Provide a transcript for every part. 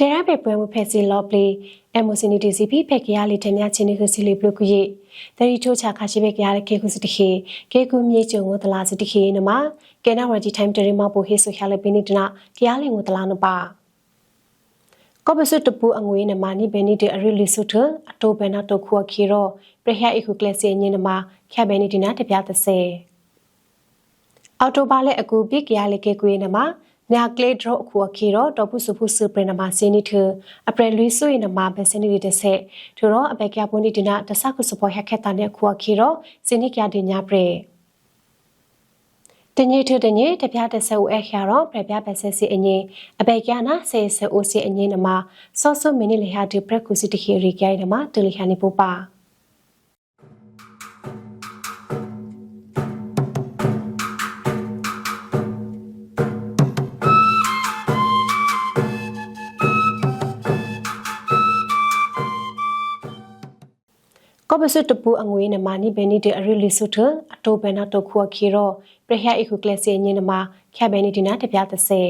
တဲရပေပွဲမှုဖက်စီလော့ပလီအမိုစီနီတီစီပီဖက်ကရလီတမြချင်းနေခစီလီပလုကရီတရီချိုချခါရှိဘက်ကရကေကုစတခေကေကုမြေကျုံကိုတလာစတခေနမကေနာဝဂျီတိုင်တရီမပိုဟေဆိုခါလေပင်းနီတနာကရလီကိုတလာနပါကောပစတပူအငွေနမနိဘဲနီတအရီလီဆုထအတိုဘဲနာတိုခွာခီရောပရဟအိခုကလစီညနမခဘဲနီဒီနာတပြသစေအော်တိုဘာလက်အကူပိကရလေကေကွေးနမ မြကလေဒရအခုအခီတော့တော့ပုစုဖုစုပရနမစင်းနီထအပရလူဆွေနမဘစနီဒီတဆက်ထတော့အပကရပွန်ဒီဒနာတဆကုစပေါ်ဟက်ခက်တန်တဲ့အခုအခီတော့စင်းနီကရဒီညာပရတညေထတညေတပြတဆူအခါတော့ပြပြပဆက်စီအငင်းအပေကနာဆေဆအိုစီအငင်းနမဆော့ဆော့မီနီလေဟာဒီပရက်ကူစီတခီရီကြိုင်နမတူလီခါနီပူပါ ကောပစတပူအငွေနမနိဘဲနိတဲ့အရီလီဆုထအတိုဘဲနာတခုခီရောပရဟအိခုကလစီညင်နမခဘဲနိဒီနာတပြသစေ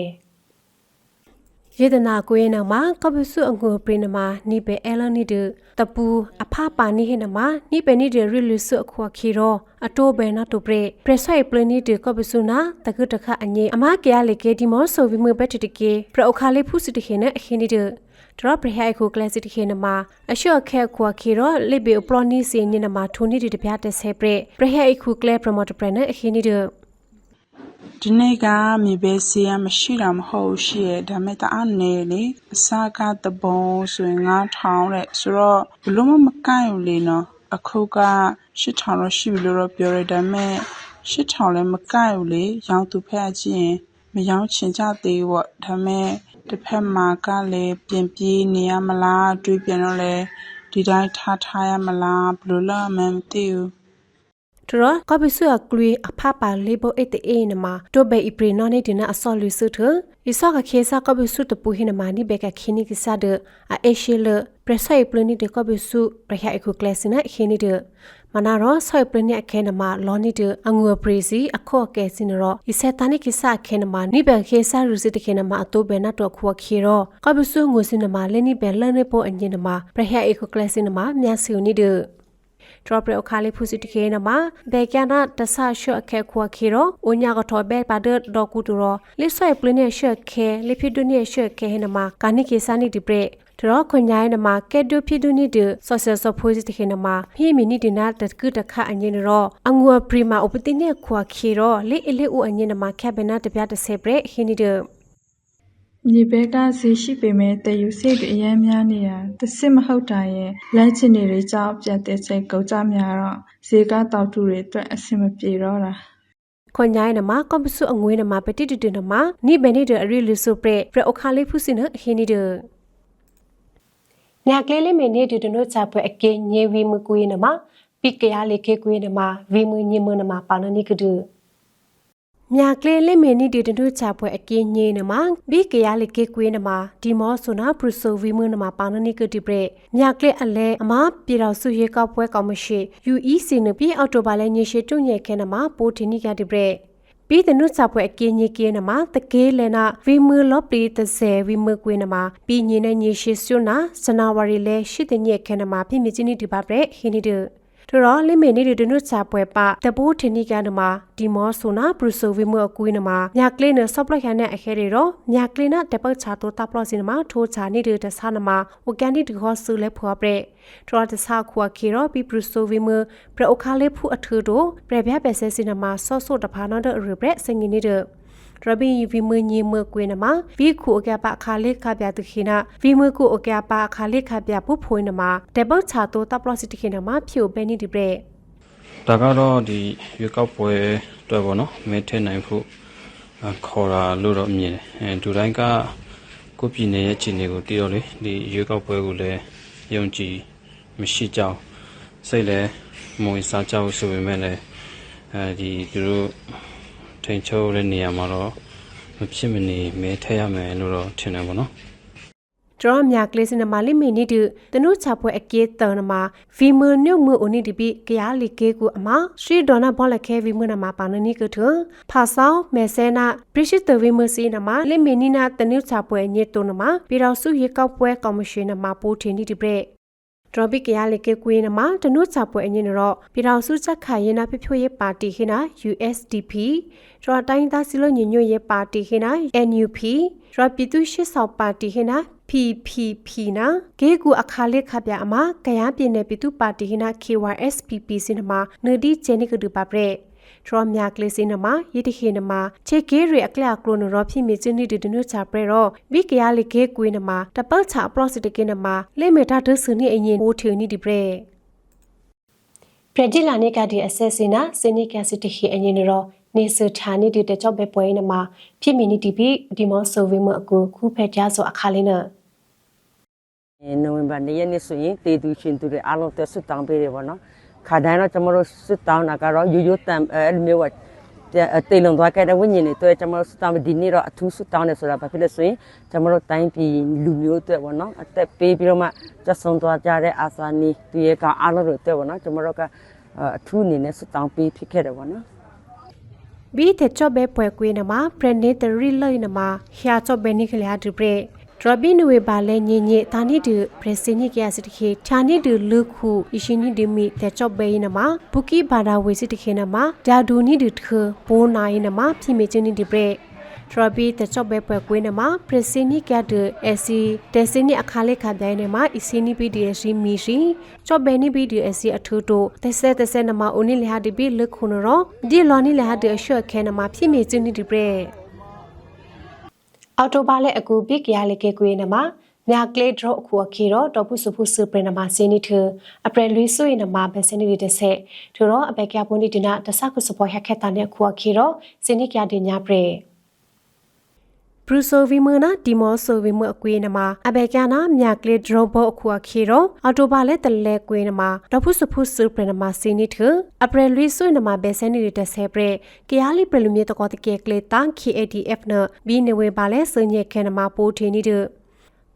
ယေဒနာကိုရင်နမှာကပစုအငုပရိနမှာနိပဲအဲလနိဒတပူအဖပါနိဟေနမှာနိပဲနိဒရီလူဆုအခွာခီရောအတိုဘဲနာတုပရပရဆိုင်ပလနိဒကပစုနာတကတခအငေအမကရလေကေဒီမောဆိုဝိမဘက်တတကေပရအခါလေးဖုစတခေနအခင်းနိဒ ဒရပရဟိုကိုကလစစ်တခေနမှာအရှော့ခဲခွာခီရောလိဘေပလော်နီစီညနမှာထိုနီဒီတပြတဲ့ဆဲပရပရဟိခုကလပရမတ်ပရနအခင်းနိဒဒီနေ့ကမြေပဲစီရမရှိတာမဟုတ်ရှိရဲ့ဒါမဲ့တအားနေလေအစားကတပုံဆိုရင်9000တဲ့ဆိုတော့ဘလို့မမကိုက်ဘူးလေနော်အခုက8000တော့ရှိပြီလို့တော့ပြောရဒါမဲ့8000လည်းမကိုက်ဘူးလေရောင်းသူဖက်အကြည့်ရင်မရောင်းချင်ကြသေးဘူးပေါ့ဒါမဲ့ တစ်ဖက်မှာကလည်း ပြင်ပြေးနေရမလားတွေးပြန်တော့လေဒီတိုင်းထားထားရမလားဘလို့လဲမှမသိဘူး တရကပစုအကလွေအဖပါလေဘအတေအေနမတိုဘေအပရီနော်နေဒနာအစောလူစုထဣစောကခေစာကပစုတပူဟိနမနိဘေကခိနိကိစာဒအအေရှေလပရဆိုင်ပလနိတကပစုပရဟအခုကလစနာခိနိဒမနာရောဆွိပလနိအခဲနမလောနိဒအငူပရီစီအခော့ကဲစင်ရောဣစေတနိကိစာခဲနမနိဘေခေစာရုစစ်တခဲနမအတိုဘေနတော့ခွာခေရောကပစုငူစင်နမလေနိဘေလနေပိုအညင်နမပရဟအခုကလစင်နမမြတ်စီနိဒ drop ရအခါလေးဖူစီတခဲနမှာဘေကျနာတဆရှော့ခဲခွာခီရောအိုညာကထောဘေပါဒဒေါကူတူရောလိဆွဲပလင်းရဲ့ရှော့ခဲလိဖိဒုန်ရဲ့ရှော့ခဲနမှာကာနိကေစာနိဒီပရက်တရခွန်ညာနမှာကဲဒုဖိဒုနိဒဆော့ဆယ်ဆော့ဖိုးစီတခဲနမှာဖိမီနိဒီနာတကုတခအငင်းရောအငူပရီမာဥပတိနေခွာခီရောလိအလိဦးအငင်းနမှာခက်ဘနာတပြတဆဲပရက်ဟိနိဒ မြေဘဲကဈေးရှိပေမဲ့တယူစိတ်တွေအများများနေတာ တစ်စစ်မဟုတ်တာရဲ့လက်ချင်တွေကြောက်ပြတ်တဲ့စိတ်ကုတ်ကြများတော့ ဈေးကတောက်တူတွေအတွက် အဆင်မပြေတော့တာခွန်ញိုင်းနမကွန်ပစုအငွေးနမပတိတတနမနိဘနိဒအရီလူဆုပရက်ပရအခါလေးဖုစနဟိနိဒညာကလေးလေးမနေဒဒနုချပအကေညေဝီမကွေးနမပိကရလေကေကွေးနမဝီမညေမနမပါနနိကဒု မြာကလေးလေးမင်းနီဒီတနုချပွဲအကင်းညင်းနမဘီကရလေကေကွေးနမဒီမောဆိုနာပရဆိုဝီမနမပါနနိကတိပရမြာကလေးအလဲအမပြေတော်စုရေကောက်ပွဲကောင်းမရှိ UEC နပြီအော်တိုဘာလဲညရှိတုံညဲခဲနမပိုထီနိကတိပရပြီးတနုချပွဲအကင်းညေကင်းနမတကေးလဲနာဝီမလော့ပလီတဆဲဝီမကွေးနမပြီးညင်းနေညရှိစွနာဇနာဝရီလဲရှိတညက်ခဲနမဖိမြချင်းနီဒီပါပရဟိနိဒ ထရောလိမေနေဒနုချပွဲပတဘူထနီကနမဒီမောဆိုနာဘရူဆိုဝီမအကွေးနမမြကလေးနဆော့ပလခနဲ့အခဲရီရောမြကလေးနတပတ်ချာတိုတပ်လို့စင်နမထိုးချာနေဒတဆာနမဝကန်ဒီဒခောဆူလဲဖွာပရက်ထရောတဆာခွာခီရောဘီဘရူဆိုဝီမပရအိုခါလေးဖူအထူတို့ပရပြပဲဆဲစင်နမဆော့ဆော့တဖာနော်ဒရပရက်စငင်းနေဒ ရဘီဗီမညီမကွေနမဗီခုအကပအခါလေးခပြတခိနာဗီမခုအကပအခါလေးခပြပုဖွေးနမတေဘချာတိုတပ်လို့စစ်တခိနမဖြိုပဲနေဒီပရက်ဒါကတော့ဒီရွေးကောက်ပွဲအတွက်ပေါ့နော်မဲထည့်နိုင်ဖို့အခေါ်တာလို့တော့မြင်တယ်အဲဒူတိုင်းကကိုယ့်ပြည်နယ်ရဲ့ခြေနေကိုတည်တော့လေဒီရွေးကောက်ပွဲကိုလည်းယုံကြည်မရှိကြောင်းစိတ်လည်းမဝင်စားကြောင်းဆိုပေမဲ့လည်းအဲဒီသူတို့ ထိန်ချုပ်တဲ့နေရာမှာတော့မဖြစ်မနေမဲထည့်ရမယ်လို့တော့ထင်တယ်ပေါ့နော်ဒရတော်မြကလေးစနမလိမီနီတူတနုချပွဲအကေတနမဗီမနုမှုအိုနီဒီပိကရလီကေကူအမရှီဒေါနာဘောလခဲဗီမနမပါနနီကထဖာဆောင်မေဆဲနာပရိရှိတဝီမစီနမလိမီနီနာတနုချပွဲညေတုနမပြည်တော်စုရေကောက်ပွဲကော်မရှင်နမပိုးထင်းဒီဒီပရက် ဒရဘိကရလေကေကွေးနမတနုချပွဲအညင်ရောပြည်တော်စုချက်ခိုင်ရနာပြဖြိုရေးပါတီခိနာ USDP ဒရတိုင်းသားစီလိုညညွရေးပါတီခိနာ NUP ဒရပြည်သူရှစ်ဆောင်ပါတီခိနာ PPP နာဂေကူအခါလက်ခပြအမကရပြည်နယ်ပြည်သူပါတီခိနာ KYSPP စင်နမနဒီချေနိကဒူပါပရက် ထရမြကလေးစင်နမယတိခေနမချေကေရီအကလကလိုနရောဖြစ်မြချင်းနီဒနုချပရရောဘိကရလေကေကွေးနမတပတ်ချအပရော့စစ်တကေနမလေမေတာဒဆနီအရင်အိုထေနီဒီပရက်ပရဂျီလာနေကဒီအဆက်စင်နာစနိကစစ်တခေအရင်ရောနေစထာနီဒီတကြော့ပဲပွဲနမဖြစ်မီနီတီပီဒီမောဆိုဝေမအကူခုဖက်ကြဆိုအခါလေးနော်အဲနိုဝင်ဘာနေ့ရက်နေ့ဆိုရင်တေသူရှင်သူတွေအားလုံးတက်ဆွတောင်းပေးတယ်ပေါ့နော် ခါတိုင်းတော့ကျွန်တော်တို့ဆွတောင်းတာကတော့ရိုးရိုးတန်အဲလိုမျိုးကတေလုံသွားခဲ့တဲ့ဝိညာဉ်တွေတွေ့ကျွန်တော်တို့ဆွတောင်းဒီနေ့တော့အထူးဆွတောင်းတယ်ဆိုတာဘာဖြစ်လဲဆိုရင်ကျွန်တော်တို့တိုင်းပြည်လူမျိုးတွေပေါ့နော်အသက်ပေးပြီးတော့မှကျဆုံးသွားကြတဲ့အာစာနီသူရဲ့ကအားလုံးတွေတွေ့ပေါ့နော်ကျွန်တော်တို့ကအထူးအနေနဲ့ဆွတောင်းပေးဖြစ်ခဲ့တယ်ပေါ့နော်ဘီတဲ့ချော့ဘဲပွဲကွေးနမှာပရနေတရီလိနမှာဟျာချော့ဘဲနိခလျာဒူပရက် ဒရဘီနဝေပါလဲညင်ညေတာနိဒူပရစနိကရစတခေဌာနိဒူလူခုအရှင်နိဒူမီတဲ့ချော့ဘဲနမှာဘူကီဘာဒါဝေစတခေနမှာဒါဒူနိဒူတခဘိုးနိုင်နမှာဖိမေချင်းနိဒူပရက်ထရဘီတချော့ဘဲပွဲကွေးနမှာပရစနိကဒူအစီတစနိအခါလက်ခဒိုင်းနမှာအစီနိပီဒီအစီမီရှိချော့ဘဲနိပီဒီအစီအထူတိုတဆဲတဆဲနမှာအိုနိလဟာဒီပီလခုနရောဒီလောနိလဟာဒီအရှော့ခဲနမှာဖိမေချင်းနိဒူပရက် အော်တိုဘာလက်အကူပိကရလေကေကွေးနမှာမြကလေးဒရောအခုအခီတော့တော့ပုစုဖုစပရနမှာစင်းနီထအပရလွီဆွေနမှာဘစနီဒီတဆက်ထတော့အပက်ကပွန်ဒီဒနာတဆကုစပေါ်ဟက်ခက်တာနဲ့အခုအခီတော့စင်းနီကရဒီညာပရက် ဘရူဆိုဗီမနာဒီမောဆိုဗီမအကွေးနမှာအဘေကနာမြကလေးဒရောဘောအခုအခီတော့အော်တိုဘာလက်တလဲကွေးနမှာတော့ဖုစဖုစပရနမှာစင်းနီထအပရလွီဆွေနမှာဘစနီဒီတဆက်ပရကရလီပရလူမြေတကောတကေကလေတန် KADF နဘီနေဝေပါလဲစညေခဲနမှာပိုးထင်းနီဒ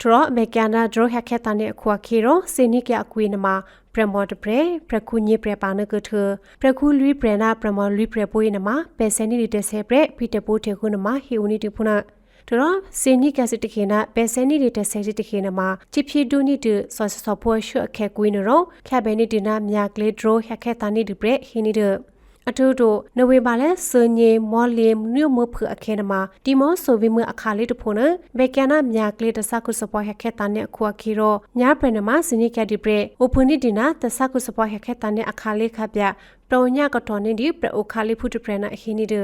ထရအမေကန်နာဒရဟက်ခက်တန်တဲ့ခွာခီရောစနိကအကွေနမှာပရမော်တပရပရခုညေပရပါနကထပရခုလူပရနာပရမော်လူပရပွေးနမှာပဲစနိဒီတဆေပရဖီတပိုးထေခုနမှာဟီဝနီတူဖုနာ တရစနိကစတခေနာပဲစနိဒီတဆေတခေနမှာချစ်ဖြီဒူနီတူဆော့ဆော့ဖွရှုအခက်ကွေးနရောခက်ဘဲနီဒီနာမြကလေးဒရဟက်ခက်တန်နီဒီပရဟီနီဒအထူးတို့နဝေပါလဲစညေမော်လီနုမဖအခဲနမှာဒီမောဆိုဗီမအခါလေးတဖို့နဘေကနာမြကလေးတဆကုစပေါ်ဟက်ခက်တန်နဲ့ခွာခီရောညာပရနမှာစနိကဒီပရအိုပနီဒီနာတဆကုစပေါ်ဟက်ခက်တန်နဲ့အခါလေးခပြပရောညကတော်နေဒီပရအိုခါလေးဖုတပရနာအဟိနီဒ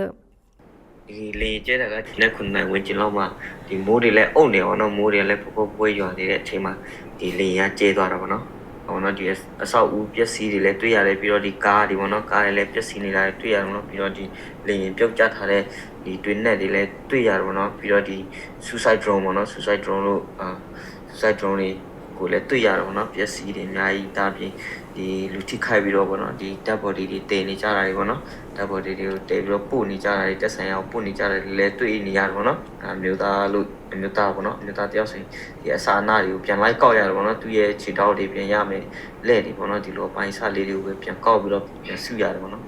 ဒီလေကျဲတာကဒီနေ့ခုနိုင်ဝင်ကျင်လောက်မှဒီမိုးတွေလည်းအုပ်နေအောင်တော့မိုးတွေလည်းပုတ်ပုတ်ပွေးရွာနေတဲ့အချိန်မှာဒီလေရကျဲသွားတာပေါ့နော်ဟောနော်ဒီအဆောက်အဦပျက်စီးတွေလည်းတွေ့ရတယ်ပြီးတော့ဒီကားတွေပေါ့နော်ကားတွေလည်းပျက်စီးနေတာတွေ့ရတယ်ပေါ့နော်ပြီးတော့ဒီလေရင်ပြုတ်ကျထားတဲ့ဒီတွင်း net တွေလည်းတွေ့ရတယ်ပေါ့နော်ပြီးတော့ဒီ suicide drone ပေါ့နော် suicide drone လို့အာ suicide drone တွေကိုလည်းတွေ့ရတယ်ပေါ့နော်ပျက်စီးတွေအများကြီးတာပြင် ဒီလူထိခိုက်ပြီးတော့ပေါ့နော်ဒီ dead body တွေတည်နေကြတာတွေပေါ့နော် dead body တွေကိုတည်ပြီးတော့ပို့နေကြတာတွေတက်ဆိုင်အောင်ပို့နေကြတာတွေလည်းတွေ့နေရတယ်ပေါ့နော်အမျိုးသားလို့အမျိုးသားပေါ့နော်အမျိုးသားတယောက်ဆိုရင်ဒီအစာအနာတွေကိုပြန်လိုက်ကောက်ရတယ်ပေါ့နော်သူရဲ့ခြေထောက်တွေပြန်ရမယ်လက်တွေပေါ့နော်ဒီလိုပိုင်းစားလေးတွေကိုပဲပြန်ကောက်ပြီးတော့ပြန်စုရတယ်ပေါ့နော်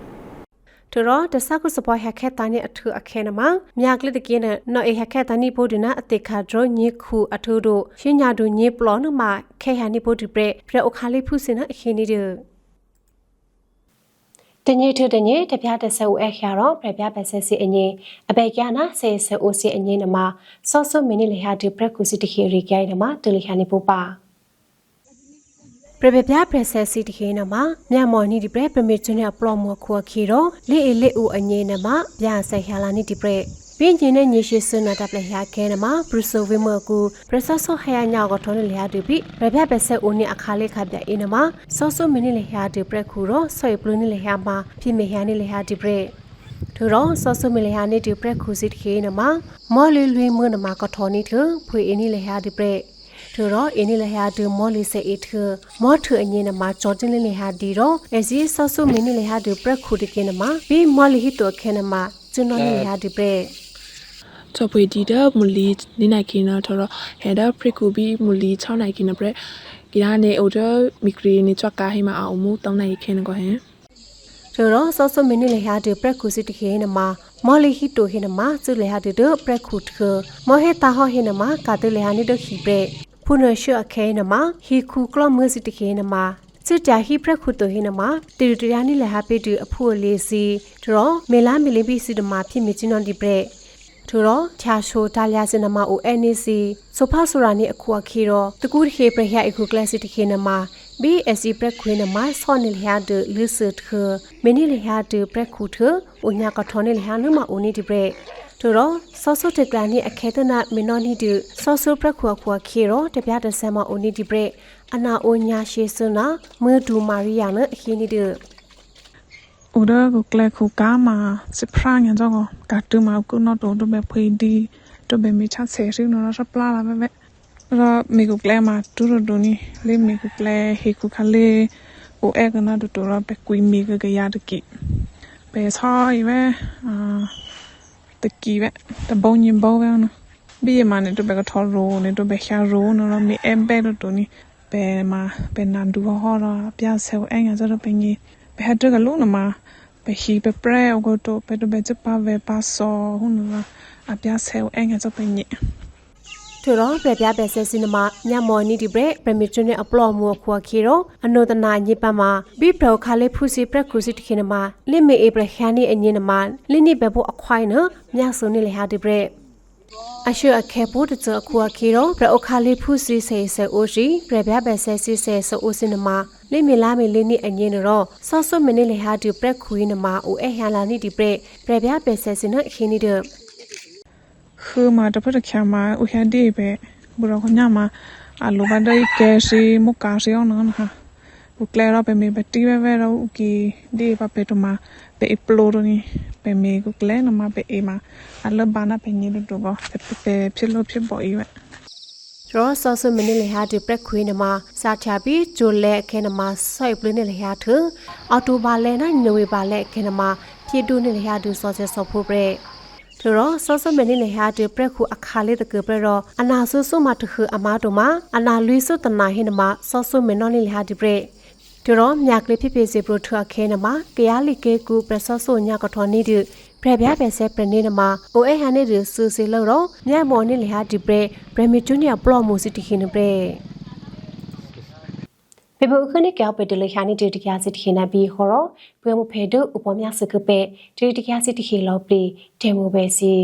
ထရောတဆကုစပေါ်ဟက်ခက်တန်နဲ့အထူအခဲနမှာမြကလေးတကင်းနဲ့နော်အဟက်ခက်တန်နိဘိုဒနာအတေခါဒရညေခုအထူတို့ရှင်းညာတို့ညေပလောနမှာခဲဟာနိဘိုဒီပရပရအခါလေးဖုစင်နအခင်းနီဒတညေထတညေတပြတဆူအခါရောပြပြပဆက်စီအငင်းအဘေကျနာဆေဆအိုစီအငင်းနမှာဆော့ဆော့မီနီလေဟာဒီပရကုစီတခေရီကြိုင်နမှာတလီခါနိပိုပါ ပရပပြပရဆက်စီတခေနမှာမြမော်နီဒီပရပမီချွနဲ့ပလော့မော်ခွာခီရောလေအလေဦးအငင်းနမှာပြဆက်ခါလာနီဒီပရပင်းကျင်းနဲ့ညရှိစနာတပ်လျာခဲနမှာဘရူဆိုဝေမကူပရဆဆောဟယာညာကထုံးလျာဒီပိရပြပဆက်ဦးနီအခါလေးခပြအင်းနမှာဆောဆောမီနီလျာဒီပရခူရောဆွေပလူနီလျာမှာပြမေဟယာနီလျာဒီပရထရောဆောဆမီလဟာနေဒီပရက်ခုစစ်ခေနမမော်လီလွေမွနမကထောနီထဖွေအင်းနီလဟာဒီပရက် ထရောအင်းနီလဟာဒီမော်လီစေအထမော်ထအငင်းနမဂျော်ဂျင်လဟာဒီရောအစီဆောဆမီနီလဟာဒီပရက်ခုဒီကေနမဘီမော်လီဟီတိုခဲနမကျွန်းတော်နီလဟာဒီပရက်တထပွေဒီဒမူလီနေနိုင်ကိနာထရဟဲဒါဖရကူဘီမူလီ6နိုင်ကိနာပရကိရာနေအိုဒမီဂရီနေချွက်ကာဟိမအောင်မူ3နိုင်ခိနကိုဟင်တို့တော့ဆော့ဆော့မင်းလေဟာဒီပရက်ခုစီတခေနမမော်လီဟီတိုဟိနမစုလေဟာဒီဒပရက်ခုတခမောဟေတာဟဟိနမကာတလေဟာနိဒခိပရ ဖုနရှအခဲနမဟီခုကလမစီတခေနမစစ်တာဟိပရက်ခုတိုဟိနမတီရတရာနိလေဟာပိတူအဖို့လေးစီတော့မေလာမီလီပီစီဒမဖြစ်မြချင်းနော်ဒီပရထူတော့ချာရှိုတာလျာစင်နမအို NEC ဆိုဖာဆိုရာနိအခုအခီတော့တကူခေပရဟအခုကလစစ်တခေနမ BSC ပရက်ခွေးနမဆောနိလျာဒလူစတ်ခမင်းနိလျာဒပရက်ခုထအိုညာကထောနိလျာနမအိုနိဒီပရက် တို့တော့ဆောဆောတက်ကလနိအခဲတနာမင်းနောနိဒဆောဆောပရက်ခွာခွာခေရောတပြတဲ့ဆမ်မအိုနိဒီပရက်အနာအိုညာရှေစနာမေဒူမာရီယာနအခီနိဒဥဒကိုကလခုကာမာစပရငန်ကြောကတ်တူမာကုနောတိုတိုပဲဖွေဒီတိုပဲမီချဆေရီနော်ရပလာလာပဲပဲရမီကိုကလဲမာတူရဒိုနီလေမီကိုကလဲဟေခုခလေအိုအဲကနာတိုတိုရပဲကွီမီကကရတကိပဲဆောရီပဲအာ တကီပဲတဘုံညင်ဘောပဲနော်ဘီယမနဲ့တိုပဲကထော်ရိုနဲ့တိုပဲခါရိုနော်မီအမ်ပဲတိုနီပဲမာပဲနန်ဒူဟောရပြဆဲအငါစရပင်းကြီးပဲဟတ်တကလုံးနမှာ pe hi pe pre o go to pe to be pa ve pa so hu nu la a pya se o enga so pe ni ထို့တော့ပြပြပဲဆဲစင်နမညမော်နီဒီဘရက်ပရမီချွန်းနဲ့အပလော့မောခွာခီရောအနိုတနာညစ်ပတ်မှာဘိပရောခါလေးဖူစီပရက်ခုစီတခိနမလင်မေအေဘရခါနီအညင်နမလင်းနိဘဘောအခွိုင်းနမြဆုန်နေလေဟာဒီဘရက်အရှုအခဲဖို့တချအခွာခီရောပရအခါလေးဖူစီဆေဆေအိုရှိပြပြပဲဆဲစီဆေဆိုအိုစင်နမလိမီလာမီလင်းနိအညင်ရောဆော့ဆော့မနေလေဟာဒီပရက်ခွေးနမအိုအဲဟန်လာနိဒီဘရက်ပြပြပဲဆဲစင်နခင်းနိဒ khu ma ta pa kya ma u ha de be bu ro nya ma a lo ba dai ke si mu ka si on na ha u kle ro pe me be ti be be ro u ki de pa pe to ma pe upload ni pe me ku kle na ma pe e ma a lo ba na pe ni do bo pe pe phit lo phit bo i we ရောဆောဆမနီလေဟာဒီပရက်ခွေးနမစာချပီဂျိုလဲခဲနမစိုက်ပလင်းနေလေဟာထအော်တိုဘာလဲနိုင်နဝေဘာလဲခဲနမဖြည့်တူနေလေဟာဒူဆောဆဆောဖို့ပရက် သူရောဆောဆမနီလေဟာဒီပရက်ခုအခါလေးတကပရရောအနာဆုဆုမတခုအမားတို့မှာအနာလွီဆုတနာဟိနမဆောဆမနောနေလေဟာဒီပရက်သူရောမြကလေးဖြစ်ဖြစ်စီပရိုထခဲနမကရားလီကေကူပရဆောဆုညကထောနေဒီပရပြပဲဆဲပရနေနမအိုအေဟန်နေဒီဆူစီလို့တော့မြတ်မော်နေလေဟာဒီပရပရမီချွန်နီပလော့မူစီတခိနပရ ပေဘခနိကောပတလခါနိတေတကစစ်တခိနဘီဟောရပွေမဖေဒုဥပမြစကပေတေတကစစ်တခိလောပလီတေမိုပဲစီ